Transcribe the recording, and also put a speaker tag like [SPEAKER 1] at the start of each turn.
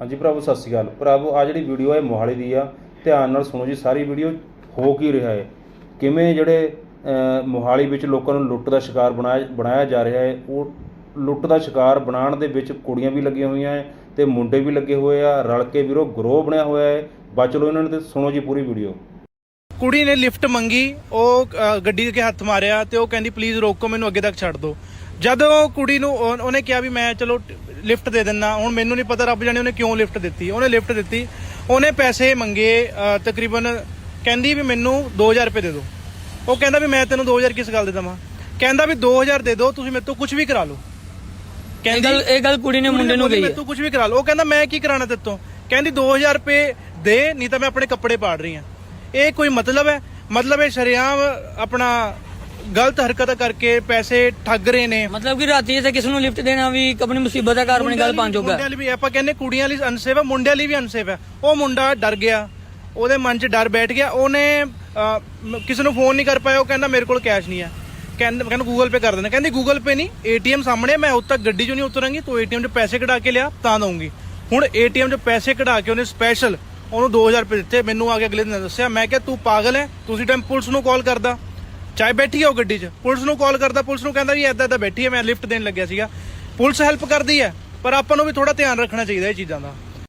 [SPEAKER 1] ਹਾਂਜੀ ਭਰਾਵੋ ਸਤਿ ਸ਼੍ਰੀ ਅਕਾਲ। ਭਰਾਵੋ ਆ ਜਿਹੜੀ ਵੀਡੀਓ ਹੈ ਮੋਹਾਲੀ ਦੀ ਆ, ਧਿਆਨ ਨਾਲ ਸੁਣੋ ਜੀ, ਸਾਰੀ ਵੀਡੀਓ ਹੋ ਕੀ ਰਿਹਾ ਹੈ? ਕਿਵੇਂ ਜਿਹੜੇ ਮੋਹਾਲੀ ਵਿੱਚ ਲੋਕਾਂ ਨੂੰ ਲੁੱਟ ਦਾ ਸ਼ਿਕਾਰ ਬਣਾਇਆ ਬਣਾਇਆ ਜਾ ਰਿਹਾ ਹੈ? ਉਹ ਲੁੱਟ ਦਾ ਸ਼ਿਕਾਰ ਬਣਾਉਣ ਦੇ ਵਿੱਚ ਕੁੜੀਆਂ ਵੀ ਲੱਗੀਆਂ ਹੋਈਆਂ ਹੈ ਤੇ ਮੁੰਡੇ ਵੀ ਲੱਗੇ ਹੋਏ ਆ, ਰਲ ਕੇ ਵੀਰੋ ਗਰੋਹ ਬਣਿਆ ਹੋਇਆ ਹੈ। ਬਚ ਲਓ ਇਹਨਾਂ ਨੇ ਤੇ ਸੁਣੋ ਜੀ ਪੂਰੀ ਵੀਡੀਓ
[SPEAKER 2] ਕੁੜੀ ਨੇ ਲਿਫਟ ਮੰਗੀ, ਉਹ ਗੱਡੀ ਦੇ ਹੱਥ ਮਾਰਿਆ ਤੇ ਉਹ ਕਹਿੰਦੀ ਪਲੀਜ਼ ਰੋਕੋ, ਮੈਨੂੰ ਅੱਗੇ ਤੱਕ ਛੱਡ ਦਿਓ। ਜਦੋਂ ਕੁੜੀ ਨੂੰ ਉਹਨੇ ਕਿਹਾ ਵੀ ਮੈਂ, ਚਲੋ ਲਿਫਟ ਦੇ ਦਿੰਨਾ ਹੁਣ ਮੈਨੂੰ ਨਹੀਂ ਪਤਾ ਰੱਬ ਜਾਣੇ ਉਹਨੇ ਕਿਉਂ ਲਿਫਟ ਦਿੱਤੀ। ਉਹਨੇ ਲਿਫਟ ਦਿੱਤੀ। ਉਹਨੇ ਪੈਸੇ ਮੰਗੇ ਤਕਰੀਬਨ ਕਹਿੰਦੀ ਵੀ ਮੈਨੂੰ 2000 ਰੁਪਏ ਦੇ ਦਿਓ ਉਹ ਕਹਿੰਦਾ ਵੀ ਮੈਂ ਤੈਨੂੰ 2000 ਕਿਸ ਗੱਲ ਦੇ ਦੇਵਾਂ? ਕਹਿੰਦਾ ਵੀ 2000 ਦੇ ਦਿਓ ਤੁਸੀਂ ਮੇਰੇ ਤੋਂ ਕੁਝ ਵੀ ਕਰਾ ਲਓ।
[SPEAKER 3] ਇਹ ਗੱਲ ਇਹ ਗੱਲ ਕੁੜੀ ਨੇ ਮੁੰਡੇ ਨੂੰ ਕਹੀ ਹੈ
[SPEAKER 2] ਤੂੰ ਕੁਝ ਵੀ ਕਰਾ ਲਓ। ਉਹ ਕਹਿੰਦਾ ਮੈਂ ਕੀ ਕਰਾਣਾ ਤੇਰੇ ਤੋਂ? ਕਹਿੰਦੀ 2000 ਰੁਪਏ ਦੇ ਨਹੀਂ ਤਾਂ ਮੈਂ ਆਪਣੇ ਕੱਪੜੇ ਪਾੜ ਰਹੀ ਹਾਂ। ਇਹ ਕੋਈ ਮਤਲਬ ਹੈ? ਮਤਲਬ ਇਹ ਸ਼ਰੇਆਮ ਆਪਣਾ ਗਲਤ ਹਰਕਤਾਂ ਕਰਕੇ ਪੈਸੇ ਠੱਗ ਰਹੇ ਨੇ।
[SPEAKER 3] ਮਤਲਬ ਕਿ ਰਾਤੀ ਇੱਥੇ ਕਿਸ ਨੂੰ ਲਿਫਟ ਦੇਣਾ ਵੀ ਆਪਣੀ ਮੁਸੀਬਤ ਦਾ ਕਾਰਨ ਬਣੀ ਗੱਲ ਪੰਜ ਹੋਗਾ
[SPEAKER 2] ਮੁੰਡਿਆਂ ਲਈ ਵੀ ਆਪਾਂ ਕਹਿੰਦੇ ਕੁੜੀਆਂ ਲਈ ਅਨਸੇਫ ਹੈ ਮੁੰਡਿਆਂ ਲਈ ਵੀ ਅਨਸੇਫ ਹੈ। ਉਹ ਮੁੰਡਾ ਡਰ ਗਿਆ ਉਹਦੇ ਮਨ 'ਚ ਡਰ ਬੈਠ ਗਿਆ ਉਹਨੇ ਅਹ, ਕਿਸੇ ਨੂੰ ਫੋਨ ਨਹੀਂ ਕਰ ਪਾਇਆ ਉਹ ਕਹਿੰਦਾ ਮੇਰੇ ਕੋਲ ਕੈਸ਼ ਨਹੀਂ ਹੈ। ਕਹਿੰਦਾ ਕਹਿੰਦਾ ਗੂਗਲ ਪੇ ਕਰ ਦੇਣਾ ਕਹਿੰਦੀ ਗੂਗਲ ਪੇ ਨਹੀਂ ਏਟੀਐਮ ਸਾਹਮਣੇ ਮੈਂ ਉੱਤੋਂ ਤੱਕ ਗੱਡੀ 'ਚੋਂ ਨਹੀਂ ਉਤਰਾਂਗੀ ਤੂੰ ਏਟੀਐਮ 'ਚ ਪੈਸੇ ਕਢਾ ਕੇ ਲਿਆ ਤਾਂ ਦਊਂਗੀ। ਹੁਣ ਏਟੀਐਮ 'ਚ ਪੈਸੇ ਕਢਾ ਕੇ ਉਹਨੇ ਸਪੈਸ਼ਲ ਉਹਨੂੰ 2000 ਰੁਪਏ ਦਿੱਤੇ ਮੈਨੂੰ ਆ ਕੇ ਅਗਲੇ ਦਿਨ ਦੱਸਿਆ ਮੈਂ ਕਿਹਾ ਤੂੰ ਪਾਗਲ ਹੈ ਤੁਸੀਂ ਟਾਈਮ ਪੁਲਿਸ ਨੂੰ ਕਾਲ ਕਰਦਾ। ਚਾਹੇ ਬੈਠੀ ਆ ਉਹ ਗੱਡੀ 'ਚ। ਪੁਲਿਸ ਨੂੰ ਕਾਲ ਕਰਦਾ, ਪੁਲਿਸ ਨੂੰ ਕਹਿੰਦਾ ਵੀ ਐਦਾਂ ਐਦਾਂ ਬੈਠੀ ਹੈ ਮੈਂ ਲਿਫਟ ਦੇਣ ਲੱਗਿਆ ਸੀਗਾ। ਪੁਲਿਸ ਹੈਲਪ ਕਰਦੀ ਹੈ ਪਰ ਆਪਾਂ ਨੂੰ ਵੀ ਥੋੜਾ ਧਿਆਨ ਰੱਖਣਾ ਚਾਹੀਦਾ ਇਹ ਚੀਜ਼ਾਂ ਦਾ।